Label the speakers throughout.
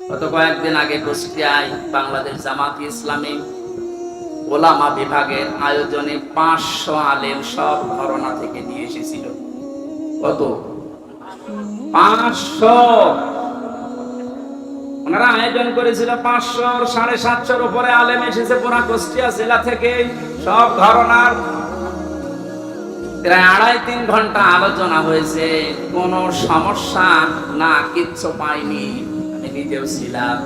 Speaker 1: গত কয়েকদিন আগে কুষ্টিয়ায় বাংলাদেশ জামাত ইসলামী ওলামা বিভাগের আয়োজনে পাঁচশো আলেম সব ঘরনা থেকে নিয়ে এসেছিল। কত? পাঁচশো। ওনারা আয়োজন করেছিল পাঁচশো সাড়ে সাতশোর উপরে আলেম এসেছে পুরা কুষ্টিয়া জেলা থেকে সব ঘরনার প্রায় আড়াই তিন ঘণ্টা আলোচনা হয়েছে। কোনো সমস্যা না, কিচ্ছু পাইনি। নিজেও ছিলাম।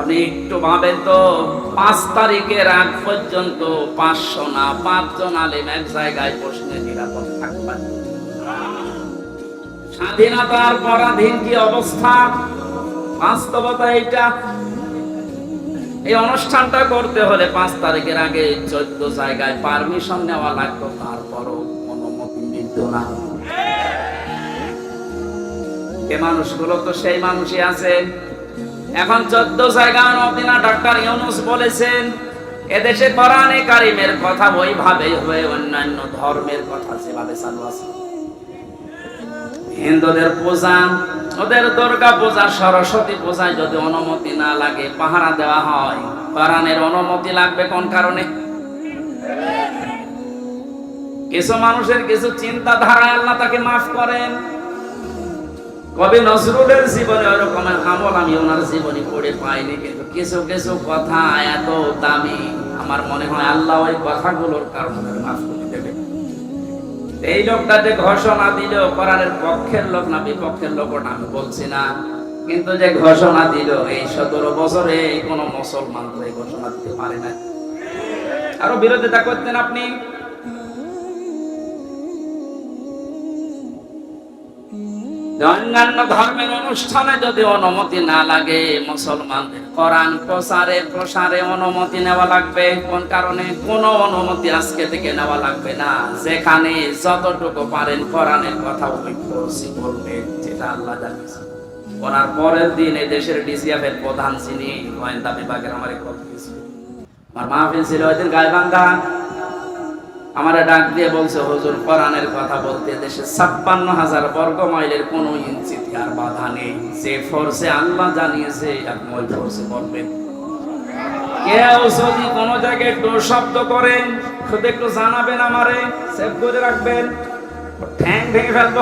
Speaker 1: আপনি একটু ভাবেন তো, পাঁচ তারিখের আগ পর্যন্ত পাঁচশো না, পাঁচজন আলেম এক জায়গায় বসলে নিরাপদ থাকবেন। স্বাধীনতার পরাধীন কি অবস্থা? বাস্তবতা এটা এই অনুষ্ঠানটা করতে হলে পাঁচ তারিখের আগে চোদ্দ জায়গায় পারমিশন নেওয়া লাগতো, তারপরও অনুমতি মিলত না। এ মানুষগুলো তো সেই মানুষই আছে। এখন চোদ্দ জায়গা নদিনা ডাক্তার ইউনুস বলেছেন, এদেশে কোরআনে কারিমের কথা ওইভাবে হয়ে অন্যান্য ধর্মের কথা যেভাবে চালু আছে। হিন্দুদের পূজা, ওদের দুর্গা পূজা, সরস্বতী পূজায় যদি অনুমতি না লাগে, পাহারা দেওয়া হয়। কোরআনের অনুমতি লাগবে কোন কারণে? কিছু মানুষের কিছু চিন্তাধারা আল্লাহ তাকে মাফ করেন। কবি নজরুলের জীবনে ওই রকমের আমল আমি ওনার জীবনে পড়ে পাইনি, কিন্তু কিছু কিছু কথা এত দামি। আমার মনে হয় আল্লাহ ওই কথাগুলোর কারণে মাফ করে দেবে। এই লোকটা যে ঘোষণা দিল কোরআনের পক্ষের লোক না, বিপক্ষের লোক ওটা আমি বলছি না। কিন্তু যে ঘোষণা দিল, এই সতেরো বছরে কোন মুসলমান তো এই ঘোষণা দিতে পারে না। আরও বিরোধিতা করতেন আপনি? অন্যান্য ধর্মের অনুষ্ঠানে যদি অনুমতি না লাগে, মুসলমানদের কোরআন প্রসারে প্রসারে অনুমতি নেওয়া লাগবে। কোন কারণে? কোনো অনুমতি আজকে থেকে নেওয়া লাগবে না। যেখানে যতটুকু পারেন কোরআনের কথা ঐক্যসি বলবে যেটা আল্লাহ জানিয়েছে। ওনার পরের দিন এই দেশের ডিসিএফ এর প্রধান যিনি, গোয়েন্দা বিভাগের আমার কথা আমার মাহফিল ছিল ওই দিন গাইবান্ধা। আমার ডাক দিয়ে বলছে, হুজুর, কোরআনের কথা বলতে দেশে ছাপ্পান্ন হাজার বর্গ মাইলের কোনো ইঞ্চিতে আর বাধা নেই। যে ফোর্সে আল্লাহ জানিয়েছে, আপনি ওই ফোর্সে বলবেন কেউ যদি কোনো জায়গায় একটু শব্দ করেন, শুধু একটু জানাবেন আমারে, সেভ করে রাখবেন। ঠ্যাং ভেঙে ফেলব।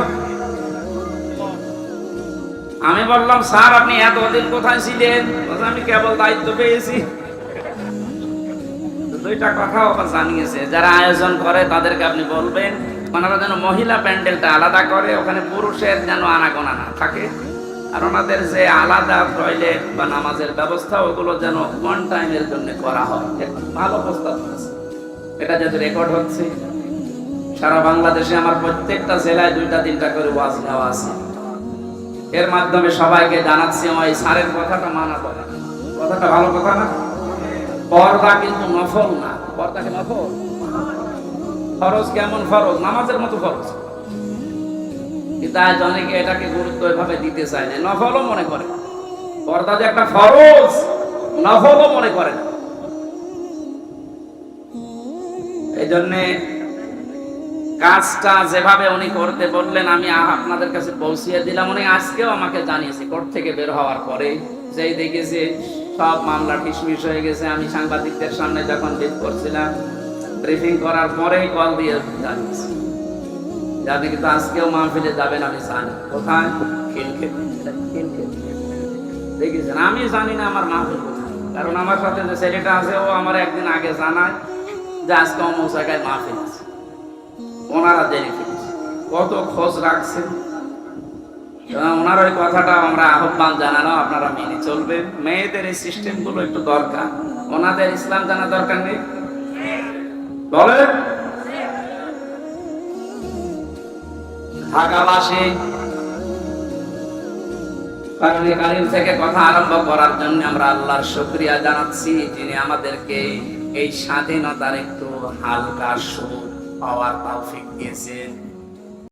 Speaker 1: আমি বললাম, স্যার, আপনি এতদিন কোথায় ছিলেন? আমি কেবল দায়িত্ব পেয়েছি। দুইটা কথা আবার জানিয়েছে। যারা আয়োজন করে, তাদেরকে আপনি বলবেন, ওনারা যেন মহিলা প্যান্ডেলটা আলাদা করে, ওখানে পুরুষের যেন আনাগোনা না থাকে। আর ওনাদের যে আলাদা টয়লেট বা নামাজের ব্যবস্থা, ওগুলো যেন ওয়ান টাইমের জন্য করা হয়। ভালো প্রস্তাব এটা যাতে রেকর্ড হচ্ছে, সারা বাংলাদেশে আমার প্রত্যেকটা জেলায় দুইটা, তিনটা করে ওয়াজ নেওয়া আছে। এর মাধ্যমে সবাইকে জানাচ্ছি, আমার এই সারের কথাটা মানা করে। কথাটা ভালো কথা না? পর্দা কিন্তু নফল না। পর্দা কি নফল? ফরজ কেমন ফরজ? নামাজের মতো ফরজ। কিন্তু আজ অনেকে এটাকে গুরুত্ব এভাবে দিতে চায় না। নফলও মনে করে। পর্দা যে একটা ফরজ, নফলও মনে করে না। এই জন্যে কাজটা যেভাবে উনি করতে বললেন, আমি আপনাদের কাছে পৌঁছিয়ে দিলাম। উনি আজকেও আমাকে জানিয়েছে, কোর্ট থেকে বের হওয়ার পরে। যেই দেখেছে সব মামলা ডিসমিস হয়ে গেছে। আমি সাংবাদিকদের সামনে যখন ডিট করছিলাম ব্রিফিং করার পরেই কল দিয়ে জানিয়েছি। যে আপনি কিন্তু আজকেও মাহফিলে যাবেন আমি জানি। কোথায়? খিলক্ষেত দেখেছেন? আমি জানি না আমার মাহফিল কোথায়। কারণ আমার সাথে যে ছেলেটা আছে, ও আমার একদিন আগে জানায় যে আজকে অমুক জায়গায় মাহফিল ওনারা জেনে ফেলেছে। কত খোঁজ রাখছেন? ওনার ওই কথাটা আমরা আহ্বান জানানো আপনারা মেনে মেয়েদের এই একটু দরকার। ওনাদের ইসলাম জানা দরকার নেই? ঢাকাবাসী থেকে কথা আরম্ভ করার জন্য আমরা আল্লাহর শুকরিয়া জানাচ্ছি, যিনি আমাদেরকে এই স্বাধীনতার একটু হালকা সুখ পাওয়ার তৌফিক দিয়েছেন।